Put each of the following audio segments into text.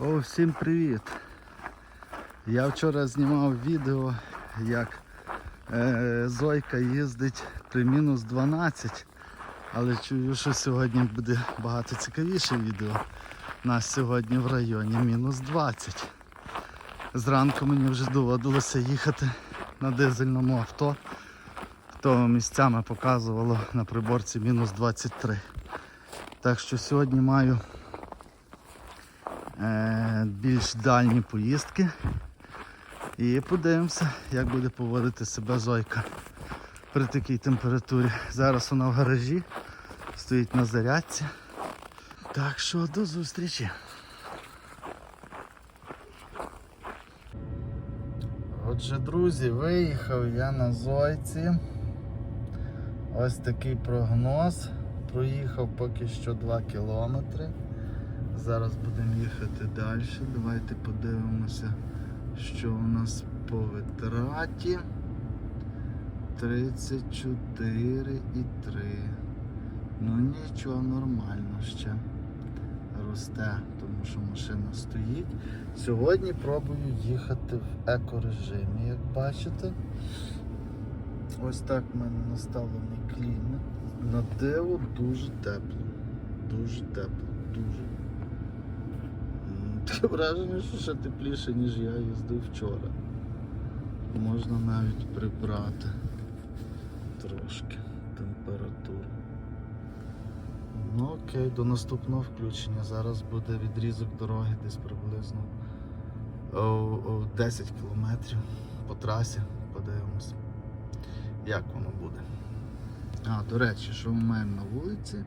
О, всім привіт! Я вчора знімав відео, як е, Зойка їздить при мінус 12, але чую, що сьогодні буде багато цікавіше відео. У нас сьогодні в районі мінус 20. Зранку мені вже доводилося їхати на дизельному авто. То місцями показувало на приборці мінус 23. Так що сьогодні маю більш дальні поїздки. І подивимося, як буде поводити себе Зойка при такій температурі. Зараз вона в гаражі, стоїть на зарядці. Так що до зустрічі. Отже, друзі, виїхав я на Зойці. Ось такий прогноз. Проїхав поки що 2 кілометри. Зараз будемо їхати далі. Давайте подивимося, що у нас по витраті. 34 і 3. Ну нічого, нормально ще росте, тому що машина стоїть. Сьогодні пробую їхати в екорежимі, як бачите. Ось так в мене наставлений клімат. На диво дуже тепло. Дуже тепло, дуже. Таке враження, що ще тепліше, ніж я їздив вчора. Можна навіть прибрати трошки температуру. Ну окей, до наступного включення. Зараз буде відрізок дороги десь приблизно о, о, 10 кілометрів по трасі. Подивимось, як воно буде. А, до речі, що ми маємо на вулиці?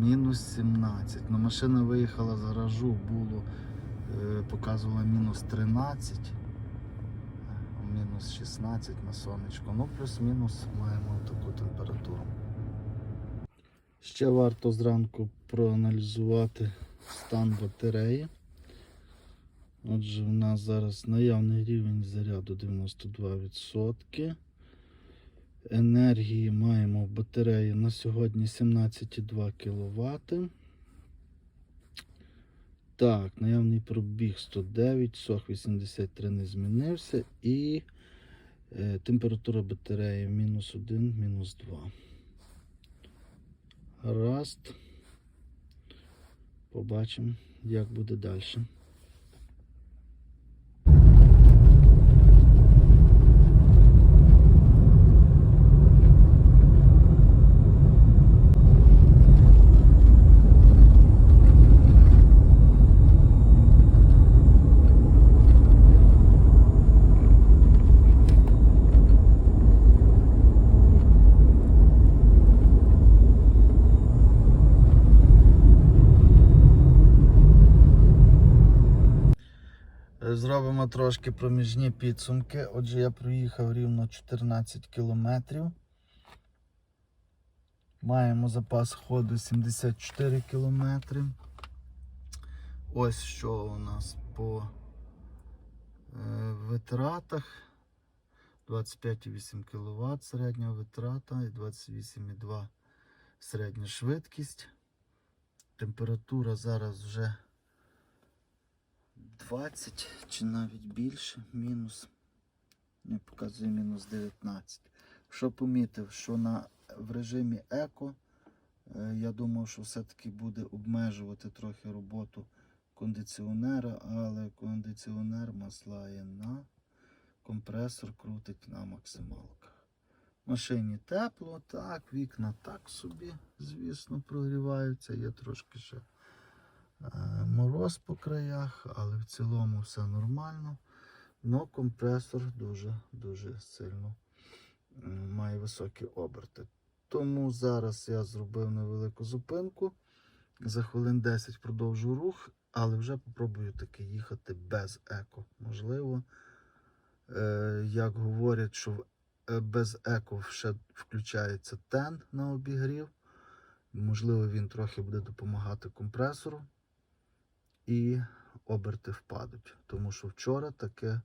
Мінус 17. Ну, машина виїхала з гаражу, було, показувала мінус 13, мінус 16 на сонечко. Ну, плюс-мінус маємо таку температуру. Ще варто зранку проаналізувати стан батареї. Отже, у нас зараз наявний рівень заряду 92%. Енергії маємо в батареї на сьогодні 17,2 кВт. Так, наявний пробіг 109, сох 83 не змінився і е, температура батареї мінус 1, мінус 2. Гаразд. Побачимо, як буде далі. Зробимо трошки проміжні підсумки. Отже, я проїхав рівно 14 кілометрів. Маємо запас ходу 74 кілометри. Ось що у нас по е, витратах. 25,8 кВт середня витрата і 28,2 середня швидкість. Температура зараз вже 20 чи навіть більше, мінус. Не показує мінус 19. Що помітив, що на, в режимі еко е, я думав, що все-таки буде обмежувати трохи роботу кондиціонера, але кондиціонер маслає на компресор крутить на максималках. Машині тепло, так, вікна так собі, звісно, прогріваються. Є трошки ще мороз по краях, але в цілому все нормально. Но компресор дуже-дуже сильно має високі оберти. Тому зараз я зробив невелику зупинку. За хвилин 10 продовжу рух, але вже попробую таки їхати без еко. Можливо, е, як говорять, що е, без еко ще включається тен на обігрів. Можливо, він трохи буде допомагати компресору і оберти впадуть. Тому що вчора таке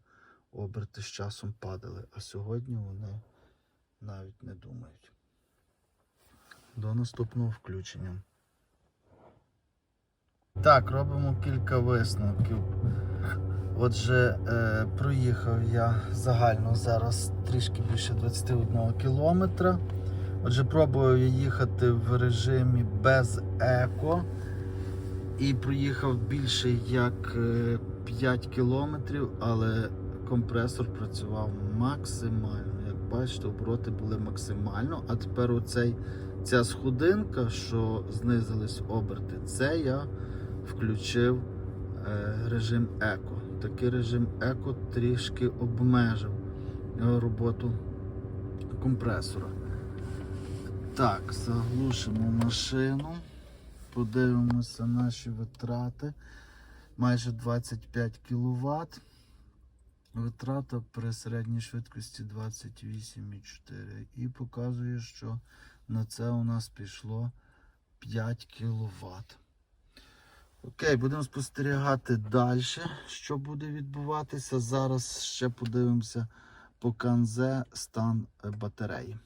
оберти з часом падали, а сьогодні вони навіть не думають. До наступного включення. Так, робимо кілька висновків. Отже, е, проїхав я загально зараз трішки більше 21 кілометра. Отже, пробую їхати в режимі без еко. І проїхав більше як е, 5 кілометрів, але компресор працював максимально. Як бачите, обороти були максимально. А тепер оцей, ця сходинка, що знизились оберти, це я включив е, режим еко. Такий режим еко трішки обмежив е, роботу компресора. Так, заглушимо машину. Подивимося наші витрати. Майже 25 кВт. Витрата при середній швидкості 28,4. І показує, що на це у нас пішло 5 кВт. Окей, будемо спостерігати далі, що буде відбуватися. Зараз ще подивимося по канзе стан батареї.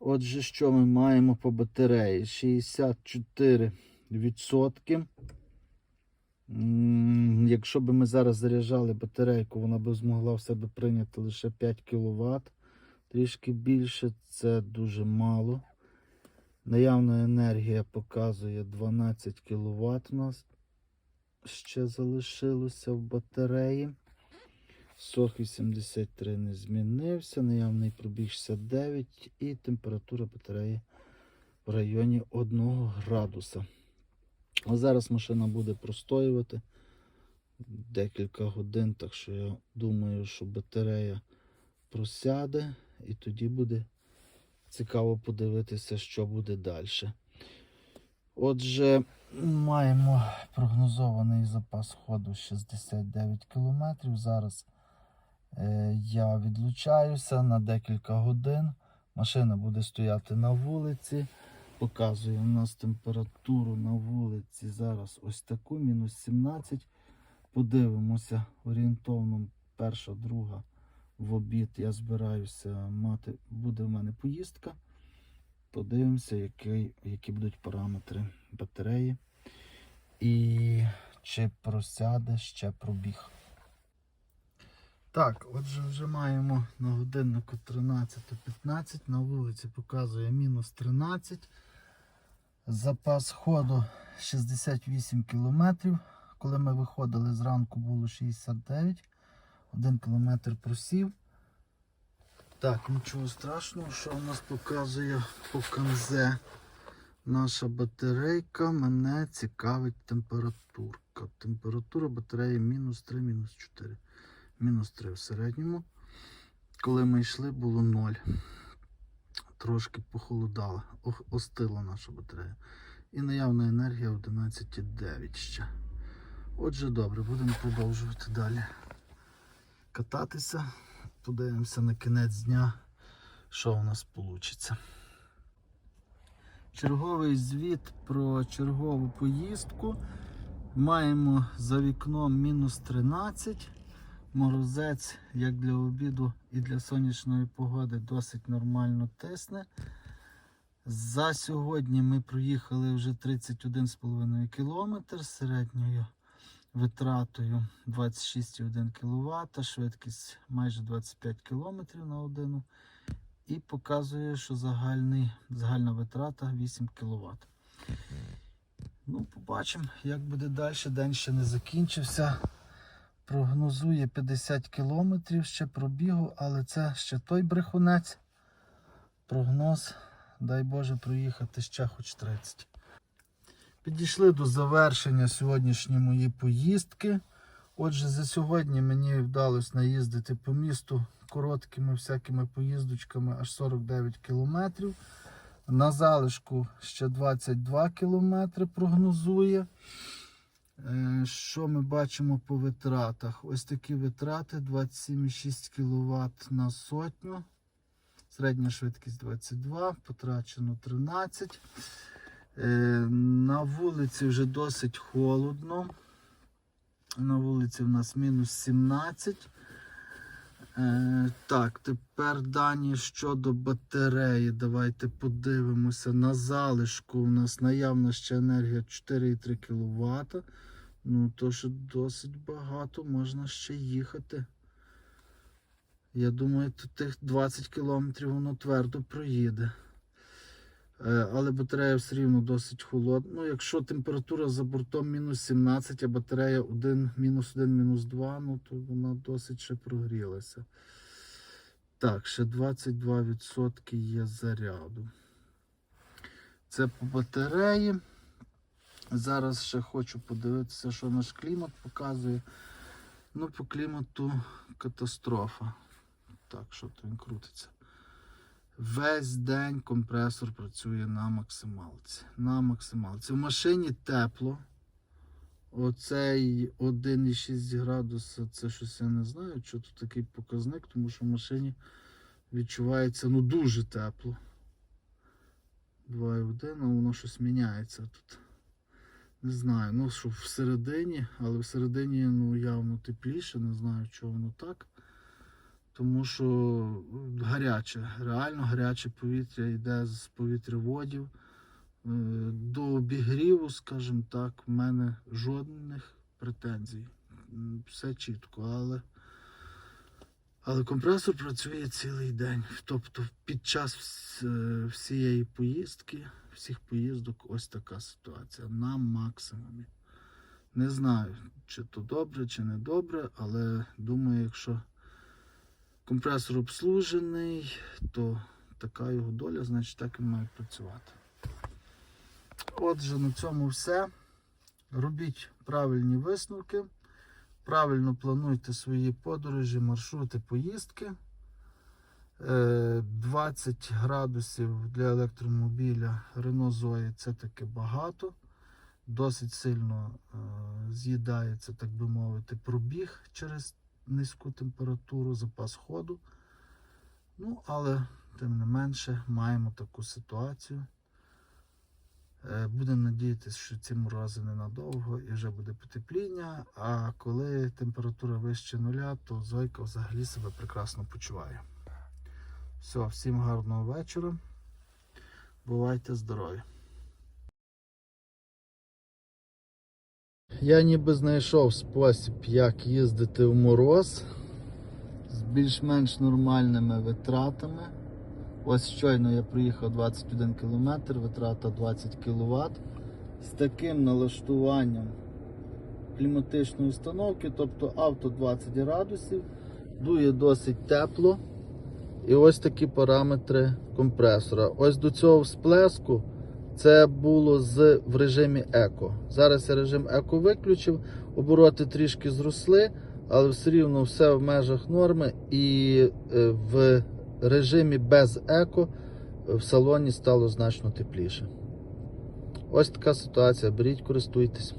Отже, що ми маємо по батареї? 64%. Якщо б ми зараз заряджали батарейку, вона б змогла в себе прийняти лише 5 кВт. Трішки більше, це дуже мало. Наявна енергія показує 12 кВт у нас ще залишилося в батареї. Сох 83 не змінився, наявний пробіг 69 і температура батареї в районі 1 градуса. А зараз машина буде простоювати декілька годин, так що я думаю, що батарея просяде і тоді буде цікаво подивитися, що буде далі. Отже, маємо прогнозований запас ходу 69 км. Зараз я відлучаюся на декілька годин. Машина буде стояти на вулиці. Показує у нас температуру на вулиці. Зараз ось таку, мінус 17. Подивимося орієнтовно перша, друга в обід. Я збираюся мати, буде в мене поїздка. Подивимося, які, які будуть параметри батареї. І чи просяде ще пробіг. Так, отже, вже маємо на годиннику 13.15. На вулиці показує мінус 13. Запас ходу 68 км. Коли ми виходили зранку було 69. Один кілометр просів. Так, нічого страшного, що у нас показує по канзе. Наша батарейка мене цікавить температурка. Температура батареї мінус 3, мінус 4. Мінус 3 в середньому. Коли ми йшли, було 0. Трошки похолодала, остила наша батарея. І наявна енергія 11,9 ще. Отже, добре, будемо продовжувати далі кататися. Подивимося на кінець дня, що у нас вийде. Черговий звіт про чергову поїздку. Маємо за вікном мінус 13. Морозець, як для обіду і для сонячної погоди, досить нормально тисне. За сьогодні ми проїхали вже 31,5 км середньою витратою 26,1 кВт, швидкість майже 25 км на годину. І показує, що загальний, загальна витрата 8 кВт. Ну, побачимо, як буде далі. День ще не закінчився. Прогнозує 50 км ще пробігу, але це ще той брехунець. Прогноз, дай Боже, проїхати ще хоч 30. Підійшли до завершення сьогоднішньої моєї поїздки. Отже, за сьогодні мені вдалося наїздити по місту короткими всякими поїздочками аж 49 кілометрів. На залишку ще 22 кілометри прогнозує. Е, Що ми бачимо по витратах? Ось такі витрати 27,6 кВт на сотню. Середня швидкість 22, потрачено 13. Е, На вулиці вже досить холодно. На вулиці в нас мінус 17. Е, так, тепер дані щодо батареї. Давайте подивимося. На залишку у нас наявна ще енергія 4,3 кВт. Ну, то що досить багато, можна ще їхати. Я думаю, тут тих 20 км воно твердо проїде. Е, Але батарея все рівно досить холодна. Ну, якщо температура за бортом мінус 17, а батарея 1, мінус 1, мінус 2, ну то вона досить ще прогрілася. Так, ще 22% є заряду. Це по батареї. Зараз ще хочу подивитися, що наш клімат показує. Ну, по клімату катастрофа. Так, що то крутиться. Весь день компресор працює на максималці. На максималці. В машині тепло. Оцей 1,6 градуса, це щось я не знаю, що тут такий показник, тому що в машині відчувається ну дуже тепло. 2,1, а воно щось міняється тут. Не знаю, ну що всередині, але всередині ну, явно тепліше, не знаю, чого воно так. Тому що гаряче, реально гаряче повітря йде з повітряводів. Е, До обігріву, скажімо так, в мене жодних претензій. Все чітко, але, але компресор працює цілий день. Тобто під час е, всієї поїздки, всіх поїздок, ось така ситуація на максимумі. Не знаю, чи то добре, чи не добре, але думаю, якщо компресор обслужений, то така його доля, значить так він має працювати. Отже, на цьому все. Робіть правильні висновки, правильно плануйте свої подорожі, маршрути, поїздки. Е, 20 градусів для електромобіля Renault Zoe це таки багато. Досить сильно е, з'їдається, так би мовити, пробіг через низьку температуру, запас ходу. Ну, але тим не менше маємо таку ситуацію. Е, Будемо надіятися, що ці морози ненадовго і вже буде потепління. А коли температура вище нуля, то Зойка взагалі себе прекрасно почуває. Все, всім гарного вечора. Бувайте здорові! Я ніби знайшов спосіб, як їздити в мороз з більш-менш нормальними витратами. Ось щойно я проїхав 21 км, витрата 20 кВт. З таким налаштуванням кліматичної установки, тобто авто 20 градусів, дує досить тепло. І ось такі параметри компресора. Ось до цього всплеску це було з, в режимі еко. Зараз я режим еко виключив, обороти трішки зросли, але все рівно все в межах норми. І е, в режимі без еко в салоні стало значно тепліше. Ось така ситуація. Беріть, користуйтесь.